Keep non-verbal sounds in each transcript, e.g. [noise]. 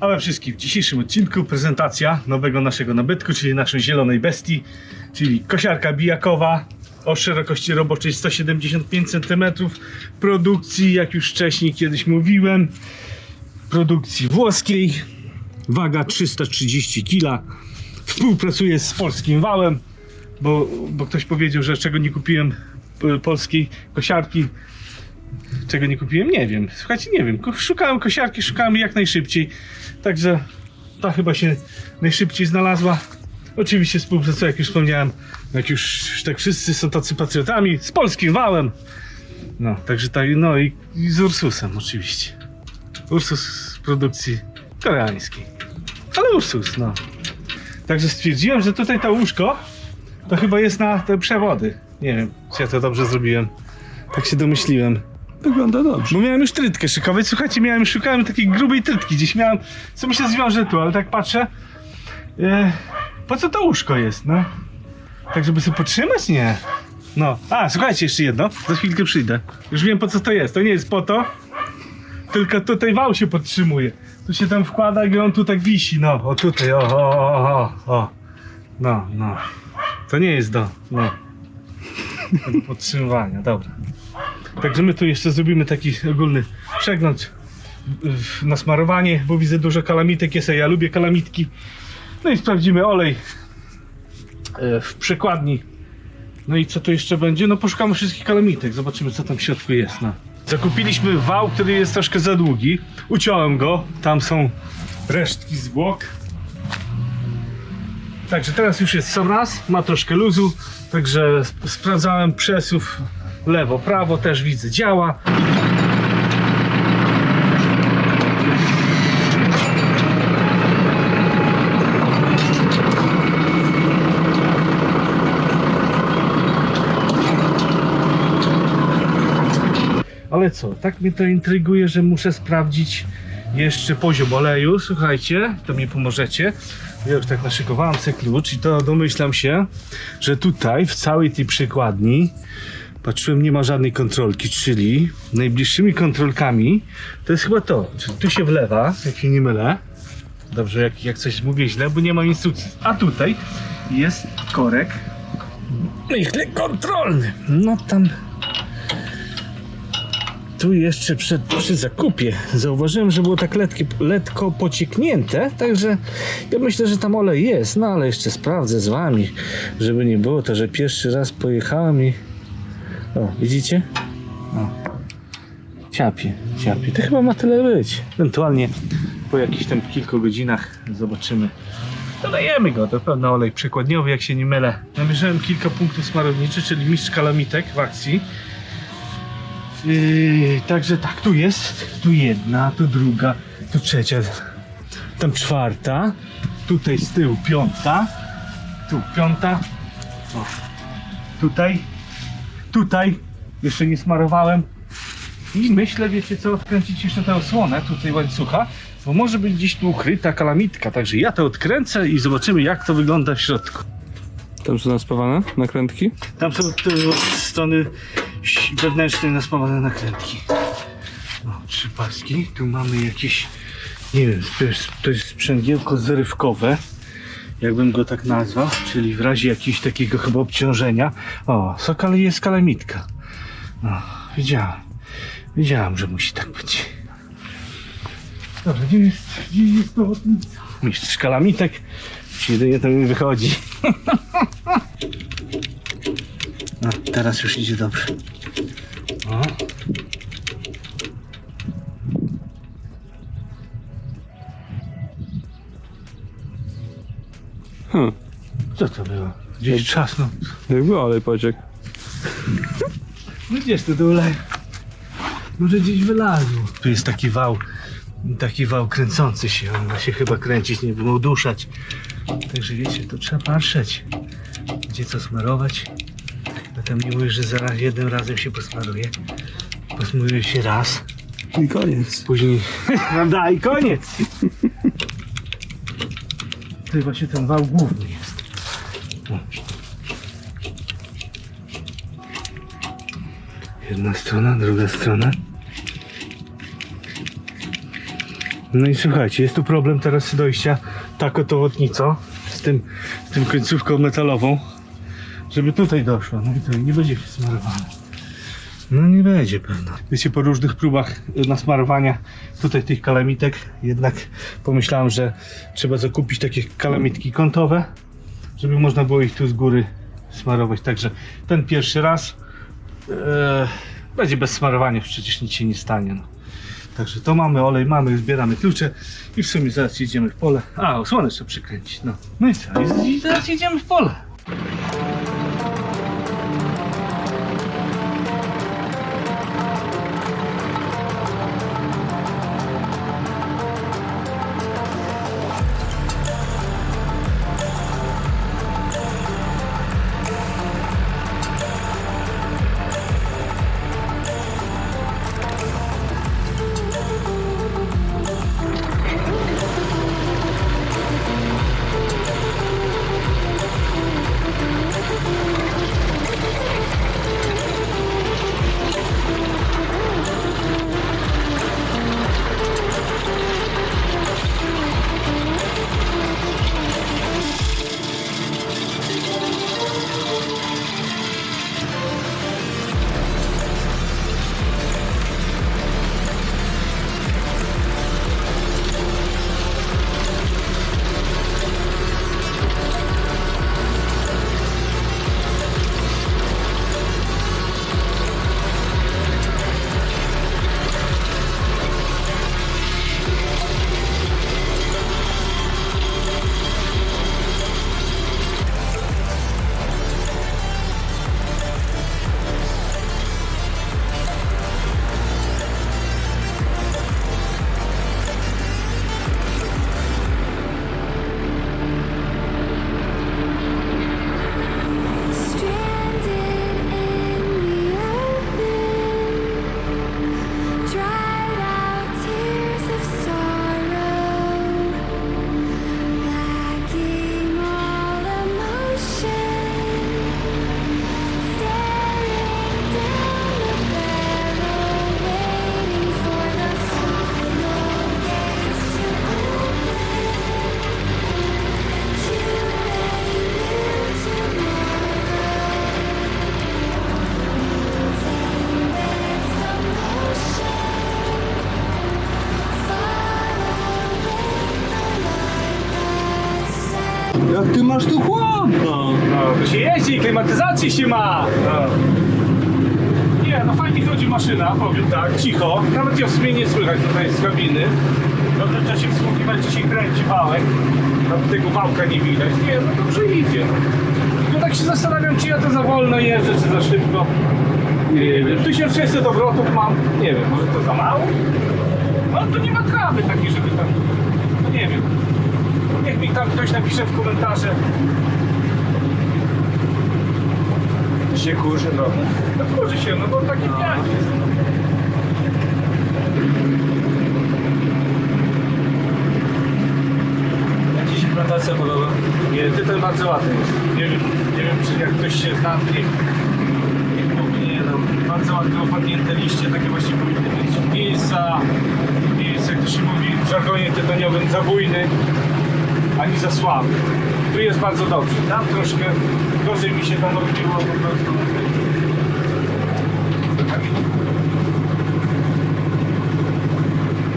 A we wszystkim w dzisiejszym odcinku prezentacja nowego naszego nabytku, czyli naszej zielonej bestii, czyli kosiarka bijakowa o szerokości roboczej 175 cm, produkcji, jak już wcześniej kiedyś mówiłem, produkcji włoskiej, waga 330 kg, współpracuję z polskim wałem, bo, bo ktoś powiedział, że czego nie kupiłem polskiej kosiarki, czego nie kupiłem, nie wiem. Słuchajcie, nie wiem. Szukałem kosiarki, szukałem jak najszybciej. Także ta chyba się najszybciej znalazła. Oczywiście współpracuję, jak już wspomniałem, jak już tak wszyscy są tacy patriotami, z polskim wałem. No, także tak, no i, i z Ursusem oczywiście. Ursus z produkcji koreańskiej. Ale Ursus, no. Także stwierdziłem, że tutaj to łóżko to chyba jest na te przewody. Nie wiem, czy ja to dobrze zrobiłem. Tak się domyśliłem. Wygląda dobrze. Bo miałem już trytkę szykować. Słuchajcie, miałem, szukałem takiej grubej trytki. Gdzieś miałem, co mi się zwiąże tu, ale tak patrzę. E, po co to łóżko jest, no? Tak, żeby sobie potrzymać? Nie. No. A, słuchajcie, jeszcze jedno. Za chwilkę przyjdę. Już wiem, po co to jest. To nie jest po to, tylko tutaj wał się podtrzymuje. Tu się tam wkłada i on tu tak wisi. No, o tutaj, o, o, o, o, o. No, no. To nie jest do, no. Do podtrzymywania, dobra. Także my tu jeszcze zrobimy taki ogólny przegląd na smarowanie, bo widzę dużo kalamitek jest, a ja lubię kalamitki. No i sprawdzimy olej e, w przekładni. No i co tu jeszcze będzie? No poszukamy wszystkich kalamitek, zobaczymy co tam w środku jest. No. Zakupiliśmy wał, który jest troszkę za długi. Uciąłem go, tam są resztki zwłok. Także teraz już jest sam raz, ma troszkę luzu, także sp- sprawdzałem przesuw lewo, prawo, też widzę, działa. Ale co, tak mnie to intryguje, że muszę sprawdzić jeszcze poziom oleju. Słuchajcie, to mi pomożecie. Ja już tak naszykowałem sobie klucz i to domyślam się, że tutaj w całej tej przykładni patrzyłem, nie ma żadnej kontrolki, czyli najbliższymi kontrolkami to jest chyba to. Czyli tu się wlewa, jak się nie mylę. Dobrze, jak, jak coś mówię źle, bo nie mam instrukcji. A tutaj jest korek. Myślę kontrolny. No tam tu jeszcze przed, przy zakupie zauważyłem, że było tak letkie, letko pocieknięte, także ja myślę, że tam olej jest, no ale jeszcze sprawdzę z wami, żeby nie było to, że pierwszy raz pojechałem i... O, widzicie? O. Ciapie, ciapie. To chyba ma tyle być. Ewentualnie po jakichś tam kilku godzinach zobaczymy. Dodajemy go, to pewno olej przekładniowy, jak się nie mylę. Namierzyłem kilka punktów smarowniczych, czyli mistrz kalamitek w akcji. Yy, także tak, tu jest, tu jedna, tu druga, tu trzecia, tam czwarta, tutaj z tyłu piąta, tu piąta, o, tutaj, tutaj, jeszcze nie smarowałem i myślę, wiecie co, odkręcić jeszcze tę osłonę tutaj łańcucha, bo może być gdzieś tu ukryta kalamitka, także ja to odkręcę i zobaczymy jak to wygląda w środku. Tam są naspawane nakrętki. Tam są od strony wewnętrznej naspawane nakrętki. O, trzy paski. Tu mamy jakieś, nie wiem, to jest, to jest sprzęgiełko zrywkowe, jakbym go tak nazwał, czyli w razie jakiegoś takiego chyba obciążenia. O, sokal jest kalamitka. No, wiedziałem. Wiedziałem, że musi tak być. Dobra, gdzie jest, gdzie jest dowodnica? Mistrz kalamitek. Jedynie to mi wychodzi. [laughs] No, teraz już idzie dobrze. O. Hm, Co to było? Gdzieś trzasnął. jakby olej pociek. No gdzież to dole? Może gdzieś wylazło. Tu jest taki wał, taki wał kręcący się. On ma się chyba kręcić, nie wiem, uduszać. Także wiecie, to trzeba patrzeć. Gdzie co smarować. A tam nie mówisz, że zaraz jednym razem się posmaruje. Posmaruje się raz. I koniec. Później, [laughs] prawda, i koniec. [laughs] To właśnie ten wał główny jest. Jedna strona, druga strona. No i słuchajcie, jest tu problem teraz dojścia tak oto lotnico z tym, z tym końcówką metalową, żeby tutaj doszło. No i to nie będzie smarowane. No nie będzie pewno. Wiecie, po różnych próbach nasmarowania tutaj tych kalamitek, jednak pomyślałem, że trzeba zakupić takie kalamitki kątowe, żeby można było ich tu z góry smarować. Także ten pierwszy raz e, będzie bez smarowania, przecież nic się nie stanie. No. Także to mamy, olej mamy, zbieramy klucze i w sumie zaraz jedziemy w pole. A, osłonę trzeba przykręcić. No, no i co? I zaraz jedziemy w pole. Ty masz tu chłodno? No, to się jeździ, klimatyzacji się ma. No. Nie, no fajnie chodzi maszyna, powiem tak, cicho. Nawet ją w sumie nie słychać tutaj z kabiny. Dobrze trzeba się wsłuchiwać, czy się kręci wałek. Nawet tego wałka nie widać. Nie, no dobrze idzie. No tak się zastanawiam, czy ja to za wolno jeżdżę, czy za szybko. Nie wiem, 1600 obrotów mam. Nie wiem, może to za mało? No to nie ma trawy takiej, żeby tam... No. Niech mi tam ktoś napisze w komentarze. Się kurzy, no. No kurzy się, no bo taki piach jest. Jak ci się plantacja podoba? Nie, bardzo ładny jest. Nie wiem, nie wiem czy jak ktoś się zna, to niech, niech mówi, nie no, bardzo ładnie opadnięte liście, takie właśnie powinny być. Miejsca, miejsce, jak to się mówi w żargonie tytoniowym, za bujny, ani za słaby. Tu jest bardzo dobrze. Tam troszkę gorzej mi się tam robiło po prostu.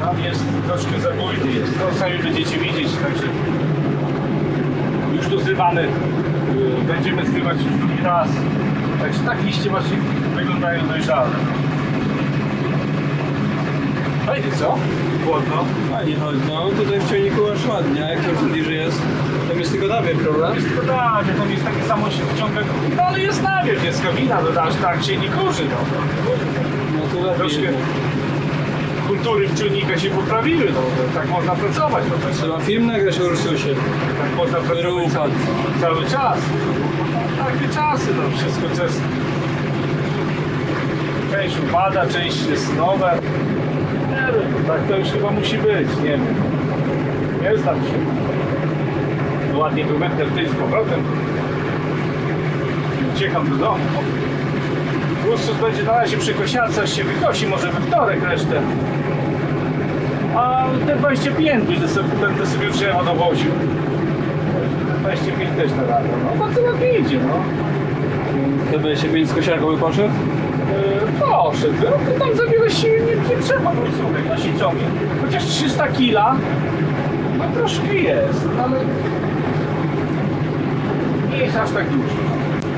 Tam jest troszkę za bujny jest. To sami będziecie widzieć, także już tu zrywany. Będziemy zrywać już drugi raz. Także tak liście właśnie wyglądają dojrzałe. Fajnie, co? Chłodno. Fajnie chodzi. No tutaj w ciągniku aż ładnie, a jak to bliżej jest? Tam jest tylko nawiew, prawda? Jest tylko tak, tam jest takie samo wciąga. No ale jest nawiew, jest kabina, no aż tak się nie kurzy. No. No to lepiej Troszkę kultury w czujnika się poprawiły, no tak można pracować. No, tak, Trzeba film nagrać o Ursusie. tak można pracować upadł. cały czas. Takie czasy, no wszystko czas. Część upada, część jest nowe. Tak to już chyba musi być, nie wiem. Nie znam się. No ładnie tu będę wtedy z powrotem. Uciekam do domu. Ursus będzie na razie przy kosiarce, aż się wykosi, może we wtorek resztę. A te 25 będę sobie, będę sobie już drzewa dowoził. Te 25 też na radę. No bardzo ładnie idzie, no. Te 25 z kosiarką by poszedł? Yy, Proszę, no to tam za wiele siły nie, nie trzeba być słuchaj, no się ciągnie. Chociaż 300 kila, no troszkę jest, no ale nie jest aż tak dużo.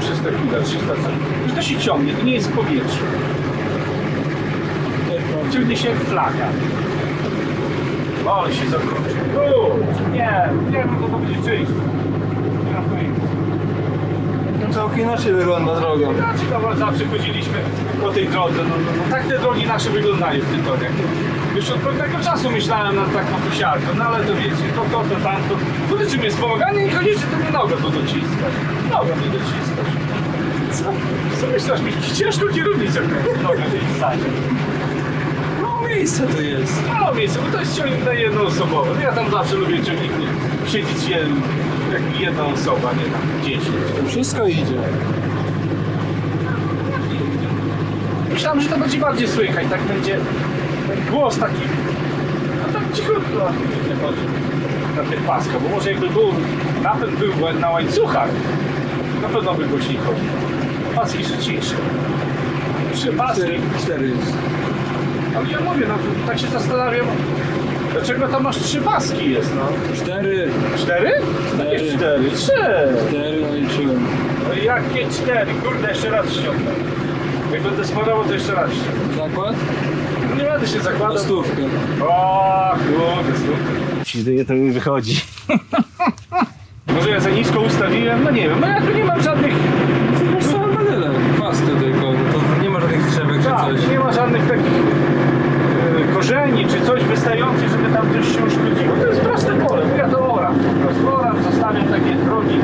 300 kila, 300 coś. Już to się ciągnie, to nie jest powietrze. Ciągnie się jak flaga. O, ale się. Kurczę, nie, nie co to będzie czyść. Nie mam pojęcia. No całkiem inaczej wygląda droga. No, zawsze chodziliśmy po tej drodze. No, no, no, tak te drogi nasze wyglądają w Tytoniach. Już od pewnego czasu myślałem nad taką kosiarką, no ale to wiecie, to, to, to, tamto. Kurde, czym jest pomaganie i chodzicie, to mnie nogę tu dociskać. Nogę mi dociskać. Co? Co myślisz, mi ciężko kierownicę nogę wsadzić. No miejsce to jest. Mało miejsca, bo to jest ciągnik na jednoosobowy. No Ja tam zawsze lubię ciągnik siedzieć jeden, jak jedna osoba, nie tam 10. To wszystko idzie. Myślałem, że to będzie bardziej słychać, tak będzie ten głos taki, no tak cichutko nie chodzi na tych paskach, bo może jakby był, napęd był na łańcuchach, na pewno by głośniej chodził. Paski są cichsze. Trzy paski, Cztery, ale ja mówię, no tak się zastanawiam, dlaczego tam masz trzy paski jest, no. Cztery. Cztery? Cztery. Nie cztery, trzy. Cztery naliczyłem. No jakie cztery? Kurde, jeszcze raz ściągnę. Jak będę sparował, to jeszcze raz ściągnę. Zakład? Nie będę się Na zakładał. stówkę. O, kurde, stówkę. Jedynie to mi wychodzi. [laughs] Może ja za nisko ustawiłem? No nie wiem, no ja tu nie mam żadnych... Masz całe panele. Pasty tylko. To nie ma żadnych drzewek czy Tak, coś. nie ma żadnych takich e, korzeni czy coś wystających, żeby tam coś się uszkodziło. To jest proste pole, bo ja to oram po prostu. Oram, zostawiam takie drogi.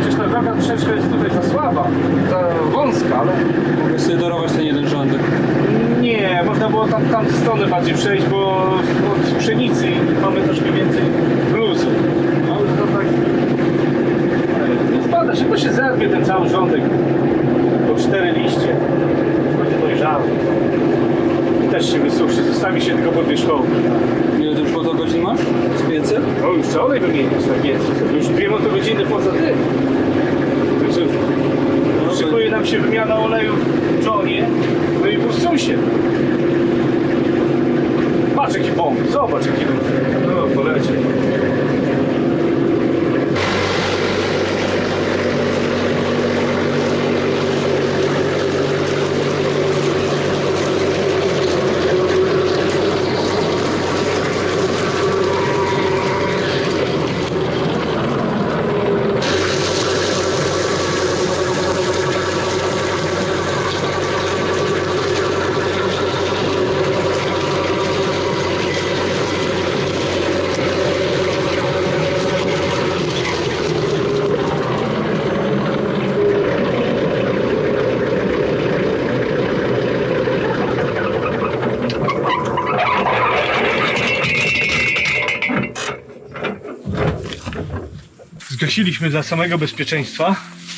Przecież ta droga troszeczkę jest tutaj za słaba, za wąska, ale Mogę sobie darować ten jeden rządek. nie, można było tam, tam stronę bardziej przejść, bo od pszenicy mamy troszkę więcej luzu. Ale to tak... e, Nie spada zerwie ten cały rządek. Po cztery liście. Będzie dojrzały. Też się wysuszy, zostawi się tylko podwierzchowny. Ile ty już godzin masz? Z 500? No już co olej wymieniać na piecu? Już dwie motogodziny poza tym. Także szykuje nam się wymiana oleju w Johnie, no i w Ursusie. Patrz jaki bomb, zobacz jaki. No polecie. Zgasiliśmy dla samego bezpieczeństwa.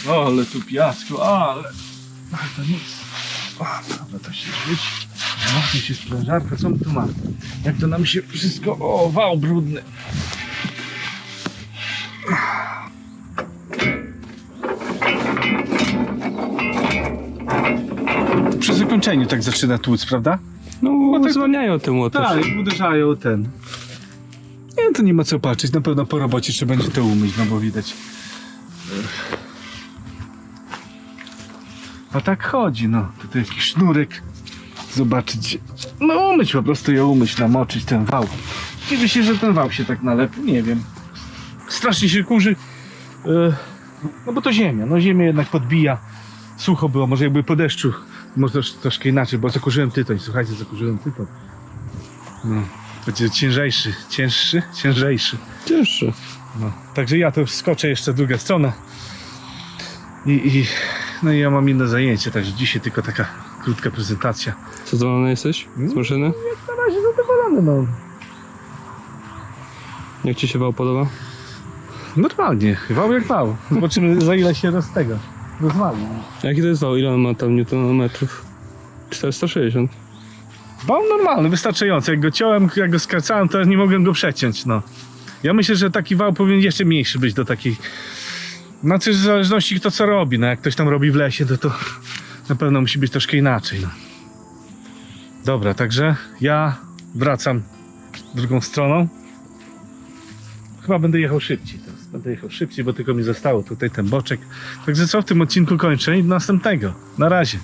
O, ale tu piasku, ale... to nic. O, dobra, to się rzuci. No, tu się sprężarka, co my tu mamy? Jak to nam się wszystko... O, wał brudny. Przy zakończeniu tak zaczyna tłuc, prawda? No, tak- zwalniają te młoty. Tak, uderzają ten. To nie ma co patrzeć. Na pewno po robocie trzeba będzie to umyć, no bo widać. A tak chodzi, no. Tutaj jakiś sznurek. Zobaczyć. No umyć po prostu ją umyć, namoczyć ten wał. Dziwię się, że ten wał się tak nalepi, nie wiem. Strasznie się kurzy. E, No bo to ziemia, no ziemia jednak podbija. Sucho było, może jakby po deszczu. Może trosz, troszkę inaczej, bo zakurzyłem tytoń. Słuchajcie, zakurzyłem tytoń. No, będzie ciężejszy, cięższy, ciężejszy. Cięższe. No. Także ja to skoczę jeszcze w drugą stronę. I, i, no i ja mam inne zajęcie, także dzisiaj tylko taka krótka prezentacja. Zadowolony jesteś z maszyny? Na razie zadowolony, no. Jak ci się wał podoba? Normalnie, wał jak wał. Zobaczymy za ile się roz tego rozwali. Jaki to jest wał? Ile on ma tam newtonometrów? 460. Wał normalny, wystarczający. Jak go ciąłem, jak go skracałem, to nie mogłem go przeciąć, no. Ja myślę, że taki wał powinien jeszcze mniejszy być do takiej... Znaczy w zależności kto co robi, no jak ktoś tam robi w lesie, to to [laughs] na pewno musi być troszkę inaczej, no. Dobra, także ja wracam drugą stroną. Chyba będę jechał szybciej teraz. Będę jechał szybciej, bo tylko mi zostało tutaj ten boczek. Także co w tym odcinku kończę i następnego. Na razie.